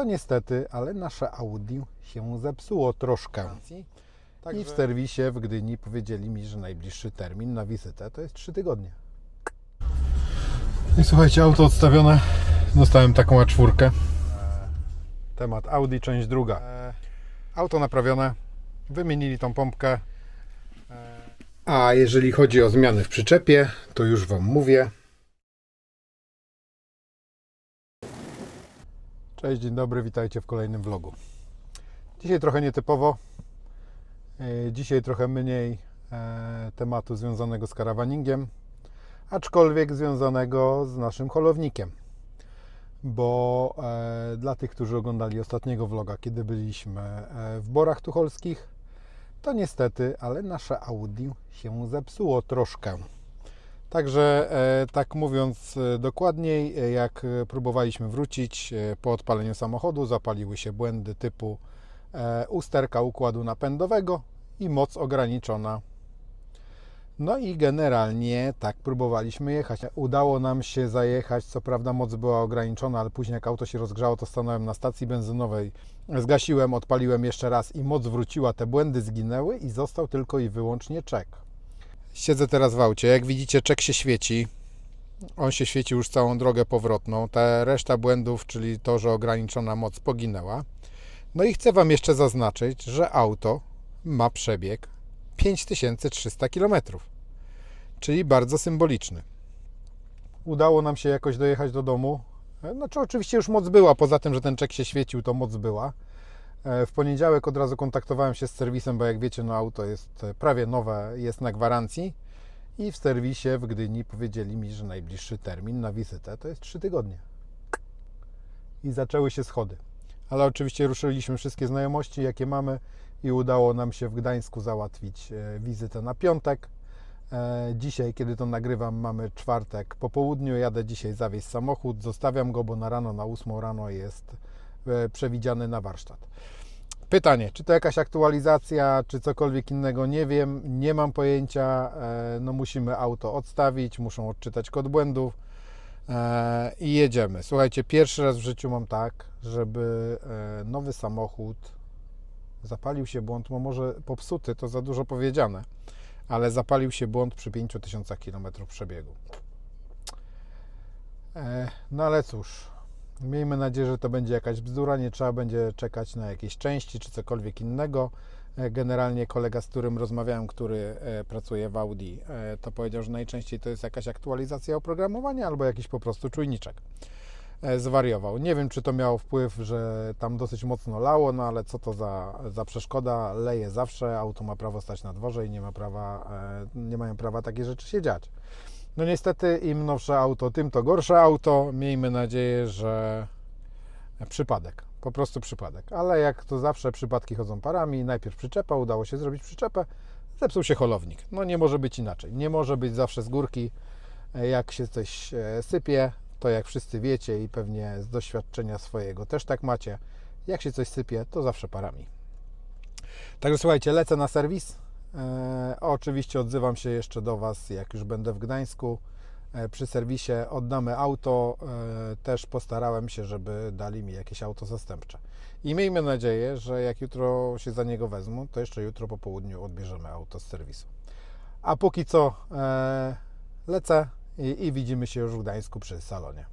to niestety, ale nasze Audi się zepsuło troszkę. I w serwisie w Gdyni powiedzieli mi, że najbliższy termin na wizytę to jest 3 tygodnie. I słuchajcie, auto odstawione. Dostałem taką A4. Temat Audi, część druga. Auto naprawione. Wymienili tą pompkę. A jeżeli chodzi o zmiany w przyczepie, to już Wam mówię. Cześć, dzień dobry, witajcie w kolejnym vlogu. Dzisiaj trochę nietypowo. E, Dzisiaj trochę mniej e, tematu związanego z karawaningiem, aczkolwiek związanego z naszym holownikiem. Bo e, dla tych, którzy oglądali ostatniego vloga, kiedy byliśmy w Borach Tucholskich, to niestety, ale nasze Audi się zepsuło troszkę. Także, e, tak mówiąc e, dokładniej, e, jak próbowaliśmy wrócić po odpaleniu samochodu, zapaliły się błędy typu usterka układu napędowego i moc ograniczona. No i generalnie tak próbowaliśmy jechać. Udało nam się zajechać, co prawda moc była ograniczona, ale później jak auto się rozgrzało, to stanąłem na stacji benzynowej, zgasiłem, odpaliłem jeszcze raz i moc wróciła, te błędy zginęły i został tylko i wyłącznie czek. Siedzę teraz w aucie, jak widzicie czek się świeci, on się świeci już całą drogę powrotną, ta reszta błędów, czyli to, że ograniczona moc poginęła. No i chcę Wam jeszcze zaznaczyć, że auto ma przebieg 5300 km, czyli bardzo symboliczny. Udało nam się jakoś dojechać do domu. Znaczy, oczywiście już moc była, poza tym, że ten czek się świecił, to moc była. E, W poniedziałek od razu kontaktowałem się z serwisem, bo jak wiecie, no auto jest e, prawie nowe, jest na gwarancji. I w serwisie w Gdyni powiedzieli mi, że najbliższy termin na wizytę to jest 3 tygodnie. I zaczęły się schody. Ale oczywiście ruszyliśmy wszystkie znajomości, jakie mamy, i udało nam się w Gdańsku załatwić e, wizytę na piątek. Dzisiaj, kiedy to nagrywam, mamy czwartek po południu. Jadę dzisiaj zawieźć samochód, zostawiam go, bo na rano, na 8 rano jest e, przewidziany na warsztat. Pytanie, czy to jakaś aktualizacja, czy cokolwiek innego, nie wiem, nie mam pojęcia. E, No musimy auto odstawić, muszą odczytać kod błędów e, i jedziemy. Słuchajcie, pierwszy raz w życiu mam tak, żeby nowy samochód zapalił się błąd, bo może popsuty, to za dużo powiedziane, ale zapalił się błąd przy 5000 km przebiegu. No ale cóż, miejmy nadzieję, że to będzie jakaś bzdura, nie trzeba będzie czekać na jakieś części czy cokolwiek innego. E, Generalnie kolega, z którym rozmawiałem, który e, pracuje w Audi, e, to powiedział, że najczęściej to jest jakaś aktualizacja oprogramowania albo jakiś po prostu czujniczek zwariował. Nie wiem, czy to miało wpływ, że tam dosyć mocno lało, no ale co to za, za przeszkoda? Leje zawsze, auto ma prawo stać na dworze i nie, ma prawa, nie mają prawa takie rzeczy się dziać. No niestety im nowsze auto, tym to gorsze auto. Miejmy nadzieję, że przypadek, po prostu przypadek. Ale jak to zawsze przypadki chodzą parami, najpierw przyczepa, udało się zrobić przyczepę, zepsuł się holownik. No nie może być inaczej. Nie może być zawsze z górki. Jak się coś e, sypie, to jak wszyscy wiecie i pewnie z doświadczenia swojego też tak macie, jak się coś sypie, to zawsze parami. Także słuchajcie, lecę na serwis. E, oczywiście odzywam się jeszcze do Was, jak już będę w Gdańsku. E, przy serwisie oddamy auto. E, też postarałem się, żeby dali mi jakieś auto zastępcze. I miejmy nadzieję, że jak jutro się za niego wezmą, to jeszcze jutro po południu odbierzemy auto z serwisu. A póki co lecę i, i widzimy się już w Gdańsku przy salonie.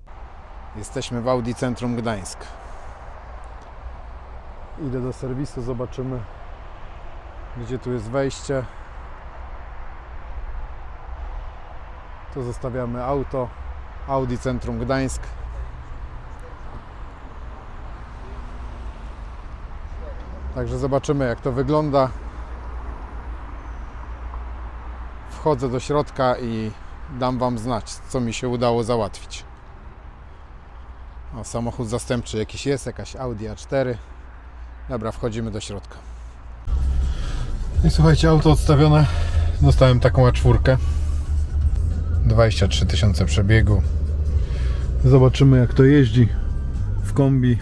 Jesteśmy w Audi Centrum Gdańsk. Idę do serwisu, zobaczymy gdzie tu jest wejście. Tu zostawiamy auto. Audi Centrum Gdańsk. Także zobaczymy jak to wygląda. Wchodzę do środka i dam Wam znać, co mi się udało załatwić. O, samochód zastępczy jakiś jest, jakaś Audi A4. Dobra, wchodzimy do środka. I słuchajcie, auto odstawione. Dostałem taką A4. 23 tysiące przebiegu. Zobaczymy jak to jeździ w kombi.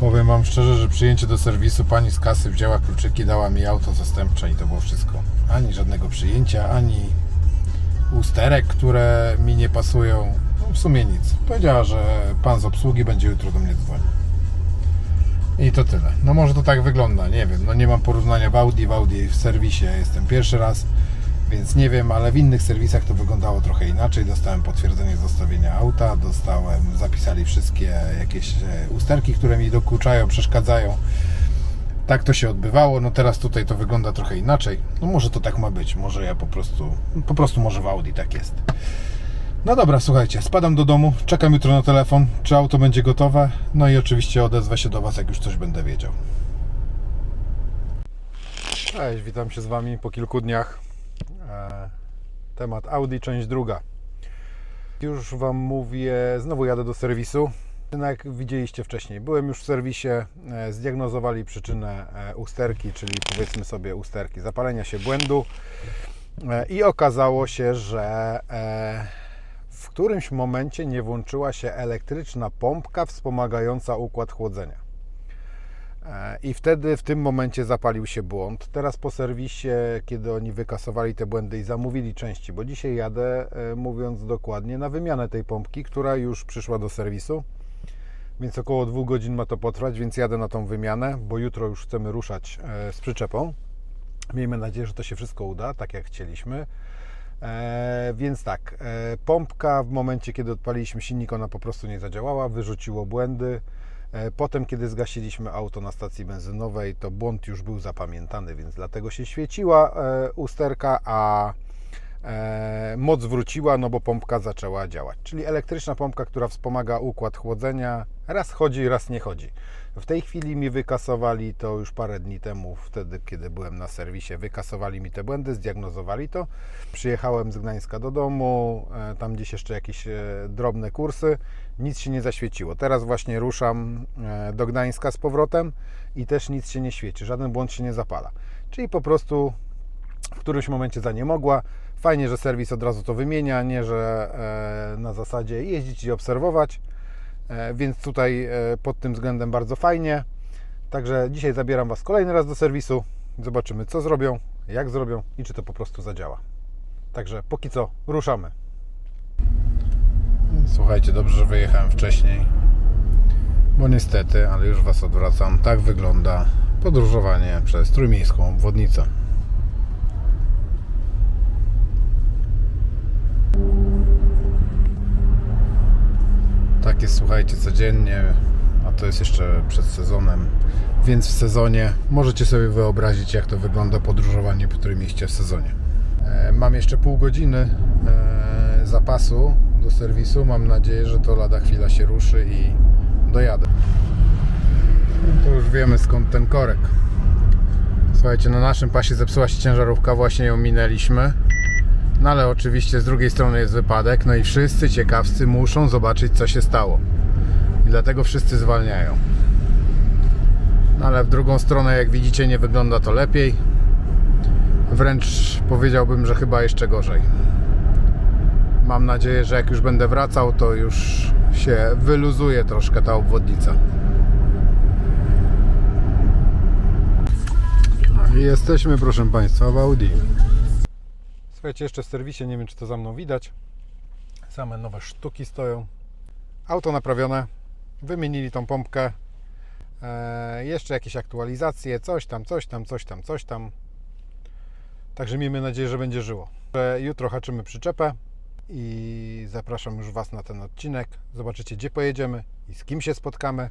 Powiem Wam szczerze, że przyjęcie do serwisu pani z kasy wzięła kluczyki, dała mi auto zastępcze i to było wszystko. Ani żadnego przyjęcia, ani usterek, które mi nie pasują. w sumie nic. Powiedziała, że pan z obsługi będzie jutro do mnie dzwonił. I to tyle. No może to tak wygląda, nie wiem. No nie mam porównania w Audi, w Audi w serwisie jestem pierwszy raz, więc nie wiem, ale w innych serwisach to wyglądało trochę inaczej. Dostałem potwierdzenie zostawienia auta, dostałem, zapisali wszystkie jakieś e, usterki, które mi dokuczają, przeszkadzają. Tak to się odbywało, no teraz tutaj to wygląda trochę inaczej. No może to tak ma być, może ja po prostu, po prostu może w Audi tak jest. No dobra, słuchajcie, spadam do domu, czekam jutro na telefon, czy auto będzie gotowe, no i oczywiście odezwę się do Was, jak już coś będę wiedział. Cześć, witam się z Wami po kilku dniach. E, temat Audi, część druga. Już Wam mówię, znowu jadę do serwisu. No Jak widzieliście wcześniej, byłem już w serwisie, e, zdiagnozowali przyczynę e, usterki, czyli powiedzmy sobie usterki, zapalenia się błędu i okazało się, że w którymś momencie nie włączyła się elektryczna pompka wspomagająca układ chłodzenia. E, I wtedy w tym momencie zapalił się błąd. Teraz po serwisie, kiedy oni wykasowali te błędy i zamówili części, bo dzisiaj jadę, e, mówiąc dokładnie, na wymianę tej pompki, która już przyszła do serwisu. Więc około dwóch godzin ma to potrwać, więc jadę na tą wymianę, bo jutro już chcemy ruszać e, z przyczepą. Miejmy nadzieję, że to się wszystko uda, tak jak chcieliśmy. E, więc tak, e, pompka w momencie, kiedy odpaliliśmy silnik, ona po prostu nie zadziałała, wyrzuciło błędy. E, potem, kiedy zgasiliśmy auto na stacji benzynowej, to błąd już był zapamiętany, więc dlatego się świeciła e, usterka, a e, moc wróciła, no bo pompka zaczęła działać. Czyli elektryczna pompka, która wspomaga układ chłodzenia, raz chodzi, raz nie chodzi. W tej chwili mi wykasowali to już parę dni temu, wtedy kiedy byłem na serwisie, wykasowali mi te błędy, zdiagnozowali to. Przyjechałem z Gdańska do domu, e, tam gdzieś jeszcze jakieś e, drobne kursy, nic się nie zaświeciło. Teraz właśnie ruszam e, do Gdańska z powrotem i też nic się nie świeci, żaden błąd się nie zapala. Czyli po prostu w którymś momencie za nie mogła. Fajnie, że serwis od razu to wymienia, nie że e, na zasadzie jeździć i obserwować. E, Więc tutaj e, pod tym względem bardzo fajnie. Także dzisiaj zabieram Was kolejny raz do serwisu. Zobaczymy, co zrobią, jak zrobią i czy to po prostu zadziała. Także póki co ruszamy. Słuchajcie, dobrze, że wyjechałem wcześniej, bo niestety, ale już Was odwracam, tak wygląda podróżowanie przez trójmiejską obwodnicę. Tak jest, słuchajcie, codziennie, a to jest jeszcze przed sezonem, więc w sezonie możecie sobie wyobrazić, jak to wygląda podróżowanie po Trójmieście w sezonie. E, Mam jeszcze pół godziny e, zapasu do serwisu. Mam nadzieję, że to lada chwila się ruszy i dojadę. No To już wiemy skąd ten korek. Słuchajcie, na naszym pasie zepsuła się ciężarówka, właśnie ją minęliśmy. No ale oczywiście z drugiej strony jest wypadek, no i wszyscy ciekawscy muszą zobaczyć, co się stało. I dlatego wszyscy zwalniają. No ale w drugą stronę, jak widzicie, nie wygląda to lepiej. Wręcz powiedziałbym, że chyba jeszcze gorzej. Mam nadzieję, że jak już będę wracał, to już się wyluzuje troszkę ta obwodnica. Jesteśmy, proszę Państwa, w Audi. Słuchajcie, jeszcze w serwisie, nie wiem czy to za mną widać. Same nowe sztuki stoją. Auto naprawione. Wymienili tą pompkę. E, jeszcze jakieś aktualizacje, coś tam, coś tam, coś tam, coś tam. Także miejmy nadzieję, że będzie żyło. Jutro haczymy przyczepę i zapraszam już Was na ten odcinek. Zobaczycie, gdzie pojedziemy i z kim się spotkamy.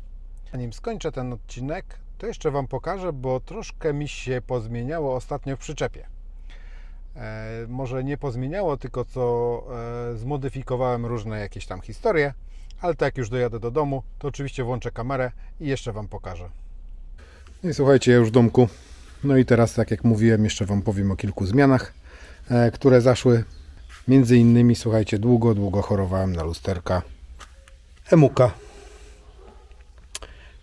Zanim skończę ten odcinek, to jeszcze Wam pokażę, bo troszkę mi się pozmieniało ostatnio w przyczepie. E, może nie pozmieniało, tylko co e, zmodyfikowałem różne jakieś tam historie, ale to jak już dojadę do domu, to oczywiście włączę kamerę i jeszcze Wam pokażę. No i słuchajcie, ja już w domku. No i teraz, tak jak mówiłem, jeszcze Wam powiem o kilku zmianach, e, które zaszły. Między innymi, słuchajcie, długo, długo chorowałem na lusterka Emuka.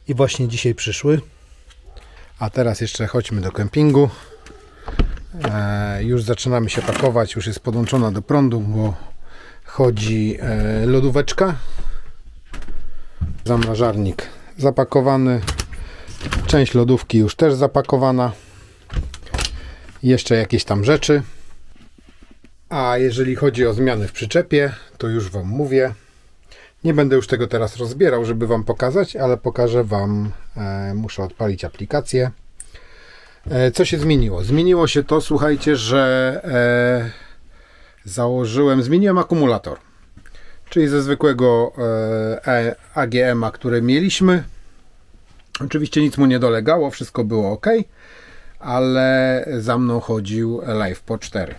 I właśnie dzisiaj przyszły. A teraz jeszcze chodźmy do kempingu. E, już zaczynamy się pakować, już jest podłączona do prądu, bo chodzi e, lodóweczka. Zamrażarnik zapakowany. Część lodówki już też zapakowana. Jeszcze jakieś tam rzeczy. A jeżeli chodzi o zmiany w przyczepie, to już Wam mówię. Nie będę już tego teraz rozbierał, żeby Wam pokazać, ale pokażę Wam. E, muszę odpalić aplikację. E, co się zmieniło? Zmieniło się to, słuchajcie, że e, założyłem, zmieniłem akumulator. Czyli ze zwykłego e, AGM-a, które mieliśmy. Oczywiście nic mu nie dolegało, wszystko było ok, ale za mną chodził LivePo 4.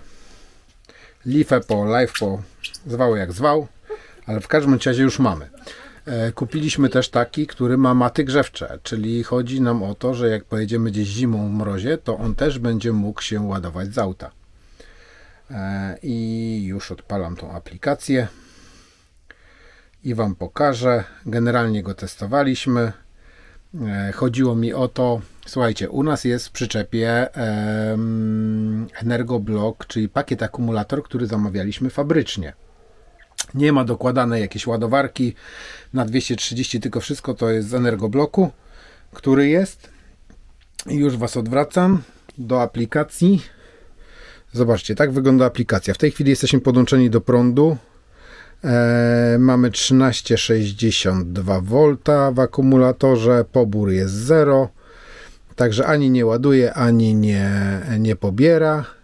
LivePo, LivePo, zwał jak zwał, ale w każdym razie już mamy. E, Kupiliśmy też taki, który ma maty grzewcze, czyli chodzi nam o to, że jak pojedziemy gdzieś zimą w mrozie, to on też będzie mógł się ładować z auta. E, I już odpalam tą aplikację i Wam pokażę. Generalnie go testowaliśmy. E, Chodziło mi o to, słuchajcie, u nas jest w przyczepie em, Energoblock, czyli pakiet akumulator, który zamawialiśmy fabrycznie. Nie ma dokładanej jakiejś ładowarki na 230, tylko wszystko to jest z Energobloku, który jest. I już Was odwracam do aplikacji. Zobaczcie, tak wygląda aplikacja. W tej chwili jesteśmy podłączeni do prądu. E, mamy 13,62 V w akumulatorze, pobór jest 0, także ani nie ładuje, ani nie, nie pobiera.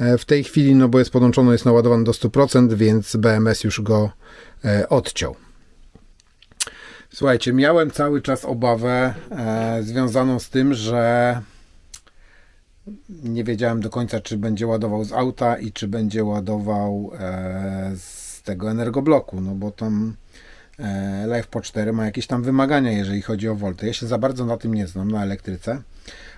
E, w tej chwili, no bo jest podłączony, jest naładowany do 100%, więc BMS już go e, odciął. Słuchajcie, miałem cały czas obawę e, związaną z tym, że nie wiedziałem do końca, czy będzie ładował z auta i czy będzie ładował z tego energobloku, no bo tam e, Live po 4 ma jakieś tam wymagania, jeżeli chodzi o volty. Ja się za bardzo na tym nie znam, na elektryce,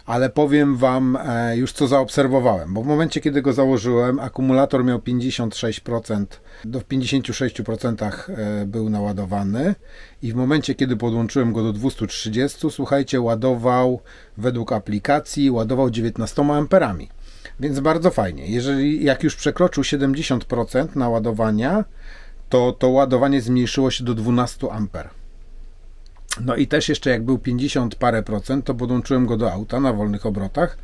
ale powiem Wam e, już co zaobserwowałem, bo w momencie, kiedy go założyłem, akumulator miał 56%, do 56% e, był naładowany i w momencie, kiedy podłączyłem go do 230, słuchajcie, ładował według aplikacji, ładował 19 amperami. Więc bardzo fajnie. Jeżeli jak już przekroczył 70% naładowania, to to ładowanie zmniejszyło się do 12 amper. No i też jeszcze jak był 50 parę procent, to podłączyłem go do auta na wolnych obrotach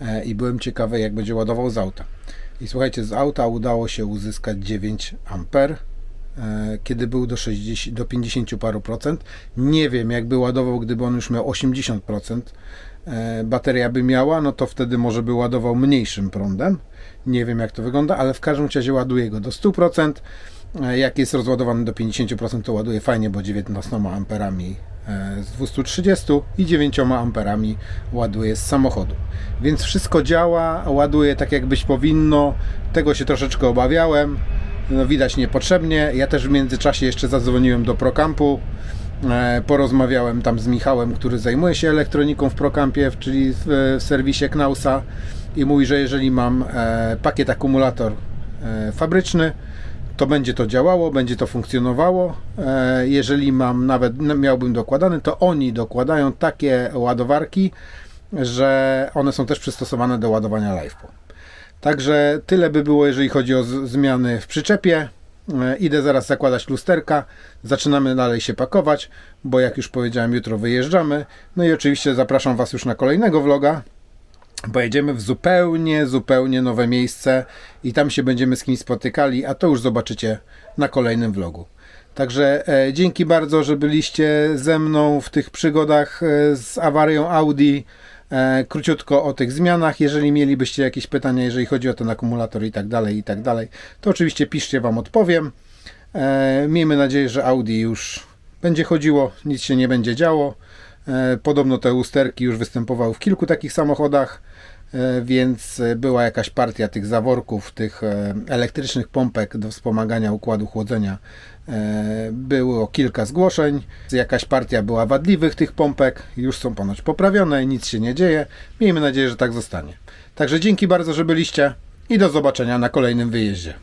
e, i byłem ciekawy jak będzie ładował z auta. I słuchajcie, z auta udało się uzyskać 9 amper, e, kiedy był do, 60, do 50 paru procent. Nie wiem, jakby ładował, gdyby on już miał 80 procent e, bateria by miała, no to wtedy może by ładował mniejszym prądem. Nie wiem, jak to wygląda, ale w każdym razie ładuje go do 100%. E, Jak jest rozładowany do 50%, to ładuje fajnie, bo 19 amperami e, z 230 i 9 amperami ładuje z samochodu. Więc wszystko działa, ładuje tak jakbyś powinno. Tego się troszeczkę obawiałem. No widać niepotrzebnie. Ja też w międzyczasie jeszcze zadzwoniłem do Procampu. E, Porozmawiałem tam z Michałem, który zajmuje się elektroniką w Procampie, czyli w, serwisie Knausa i mówi, że jeżeli mam pakiet akumulator fabryczny, to będzie to działało, będzie to funkcjonowało. E, Jeżeli mam nawet miałbym dokładany, to oni dokładają takie ładowarki, że one są też przystosowane do ładowania LivePo. Także tyle by było, jeżeli chodzi o zmiany w przyczepie. E, Idę zaraz zakładać lusterka, zaczynamy dalej się pakować, bo jak już powiedziałem, jutro wyjeżdżamy. No i oczywiście zapraszam Was już na kolejnego vloga, pojedziemy w zupełnie, zupełnie nowe miejsce i tam się będziemy z kimś spotykali, a to już zobaczycie na kolejnym vlogu. Także e, dzięki bardzo, że byliście ze mną w tych przygodach e, z awarią Audi. E, króciutko o tych zmianach. Jeżeli mielibyście jakieś pytania, jeżeli chodzi o ten akumulator i tak dalej, i tak dalej, to oczywiście piszcie, Wam odpowiem. E, miejmy nadzieję, że Audi już będzie chodziło, nic się nie będzie działo. E, Podobno te usterki już występowały w kilku takich samochodach, e, więc e, była jakaś partia tych zaworków, tych elektrycznych pompek do wspomagania układu chłodzenia. Było kilka zgłoszeń, jakaś partia była wadliwych tych pompek, już są ponoć poprawione, nic się nie dzieje. Miejmy nadzieję, że tak zostanie. Także dzięki bardzo, że byliście i do zobaczenia na kolejnym wyjeździe.